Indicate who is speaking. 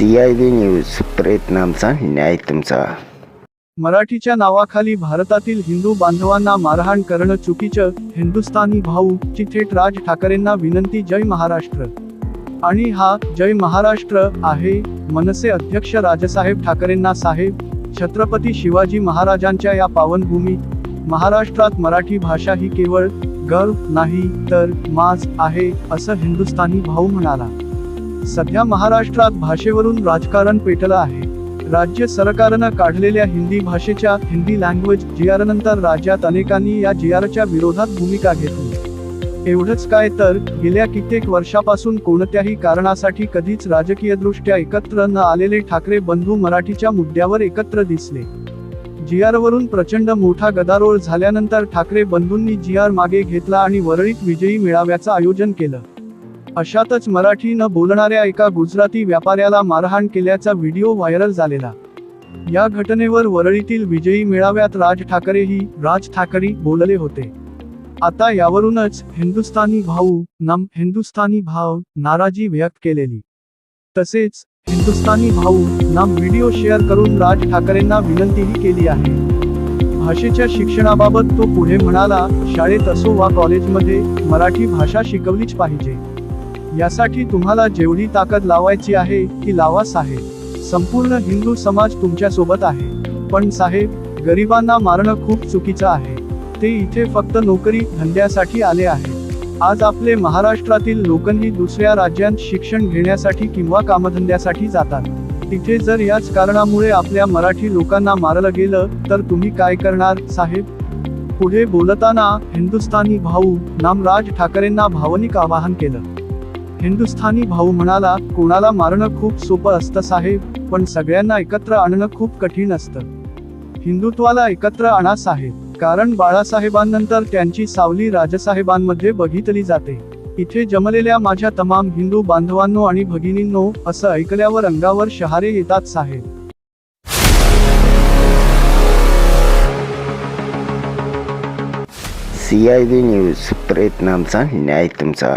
Speaker 1: C I V news प्रयत्नांचा न्याय तुमचा.
Speaker 2: मराठीच्या नावाखाली भारतातील हिंदू बांधवांना मारहाण करणं चुकीचं हिंदुस्थानी भाऊ ची थेट राज ठाकरेंना विनंती जय महाराष्ट्र. आणि हा जय महाराष्ट्र आहे मनसे अध्यक्ष राजसाहेब ठाकरेंना साहेब छत्रपती शिवाजी महाराजांच्या या पावनभूमीत महाराष्ट्रात मराठी भाषा ही केवळ गर्व नाही तर माज आहे असं हिंदुस्थानी भाऊ म्हणाला. सध्या महाराष्ट्रात भाषेवरून राजकारण पेटलं आहे. राज्य सरकारनं काढलेल्या हिंदी भाषेच्या हिंदी लँग्वेज जी आर नंतर राज्यात अनेकांनी या जी आरच्या विरोधात भूमिका घेतली. एवढंच काय तर गेल्या कित्येक वर्षापासून कोणत्याही कारणासाठी कधीच राजकीयदृष्ट्या एकत्र न आलेले ठाकरे बंधू मराठीच्या मुद्द्यावर एकत्र दिसले. जी आरवरून प्रचंड मोठा गदारोळ झाल्यानंतर ठाकरे बंधूंनी जी आर मागे घेतला आणि वरळीत विजयी मेळाव्याचं आयोजन केलं. अशातच मराठी न बोलणाऱ्या एका गुजराती व्यापाऱ्याला मारहाण केल्याचा व्हिडिओ व्हायरल झालेला. या घटनेवर वरळीतील विजयी मेळाव्यात राज ठाकरेही राज ठाकरे बोलले होते. आता यावरूनच हिंदुस्थानी भाऊ नम हिंदुस्थानी भाव नाराजी व्यक्त केलेली. तसेच हिंदुस्थानी भाऊ नाम व्हिडिओ शेअर करून राज ठाकरेंना विनंतीही केली आहे. भाषेच्या शिक्षणाबाबत तो पुढे म्हणाला शाळेत असो वा कॉलेजमध्ये मराठी भाषा शिकवलीच पाहिजे. यासाठी तुम्हाला जेवढी ताकद लावायची आहे ती लावा साहेब. संपूर्ण हिंदू समाज तुमच्यासोबत आहे. पण साहेब गरिबांना मारणं खूप चुकीचं आहे. ते इथे फक्त नोकरी धंद्यासाठी आले आहेत. आज आपले महाराष्ट्रातील लोकांनी दुसऱ्या राज्यात शिक्षण घेण्यासाठी किंवा कामधंद्यासाठी जातात. तिथे जर याच कारणामुळे आपल्या मराठी लोकांना मारलं गेलं तर तुम्ही काय करणार साहेब? पुढे बोलताना हिंदुस्थानी भाऊ नामराज ठाकरेंना भावनिक आवाहन केलं. हिंदुस्थानी भाऊ म्हणाला कोणाला मारणं खूप सोपं असतं साहेब पण सगळ्यांना एकत्र आणणं खूप कठीण असतं. हिंदुत्वाला एकत्र आणा साहेब कारण बाळासाहेबांनंतर त्यांची सावली राजसाहेबांमध्ये बघितली जाते. इथे जमलेल्या माझ्या तमाम हिंदू बांधवांनो आणि भगिनींनो असं ऐकल्यावर अंगावर शहारे येतात साहेब.
Speaker 1: सी आय व्ही न्यूज प्रयत्नांचा न्याय तुमचा.